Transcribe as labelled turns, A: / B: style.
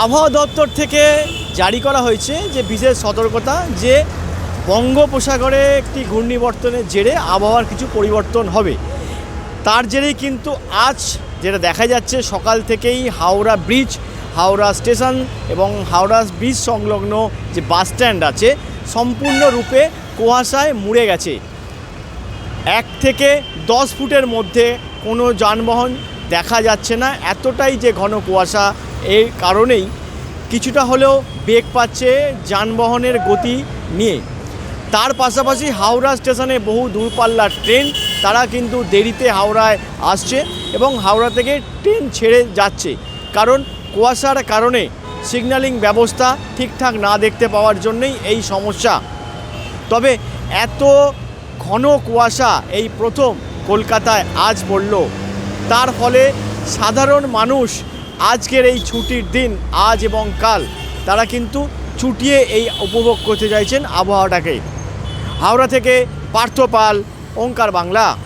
A: আবহাওয়া দপ্তর থেকে জারি করা হয়েছে যে বিশেষ সতর্কতা যে বঙ্গোপসাগরে একটি ঘূর্ণিবর্তনের জেরে আবহাওয়ার কিছু পরিবর্তন হবে। তার জেরেই কিন্তু আজ যেটা দেখা যাচ্ছে, সকাল থেকেই হাওড়া ব্রিজ, হাওড়া স্টেশন এবং হাওড়া ব্রিজ সংলগ্ন যে বাস স্ট্যান্ড আছে, সম্পূর্ণরূপে কুয়াশায় মুড়ে গেছে। এক থেকে দশ ফুটের মধ্যে কোনো যানবাহন দেখা যাচ্ছে না। এতটাই যে ঘন কুয়াশা এই কারণেই কিছুটা হলেও বেগ পাচ্ছে যানবাহনের গতি নিয়ে। তার পাশাপাশি হাওড়া স্টেশনে বহু দূরপাল্লার ট্রেন, তারা কিন্তু দেরিতে হাওড়ায় আসছে এবং হাওড়া থেকে ট্রেন ছেড়ে যাচ্ছে। কারণ কুয়াশার কারণে সিগন্যালিং ব্যবস্থা ঠিকঠাক না দেখতে পাওয়ার জন্যই এই সমস্যা। তবে এত ঘন কুয়াশা এই প্রথম কলকাতায় আজ পড়ল। তার ফলে সাধারণ মানুষ আজকের এই ছুটির দিন আজ এবং কাল তারা কিন্তু ছুটিয়ে এই উপভোগ করতে চাইছেন আবহাওয়াটাকে। হাওড়া থেকে পার্থ পাল, ওঙ্কার বাংলা।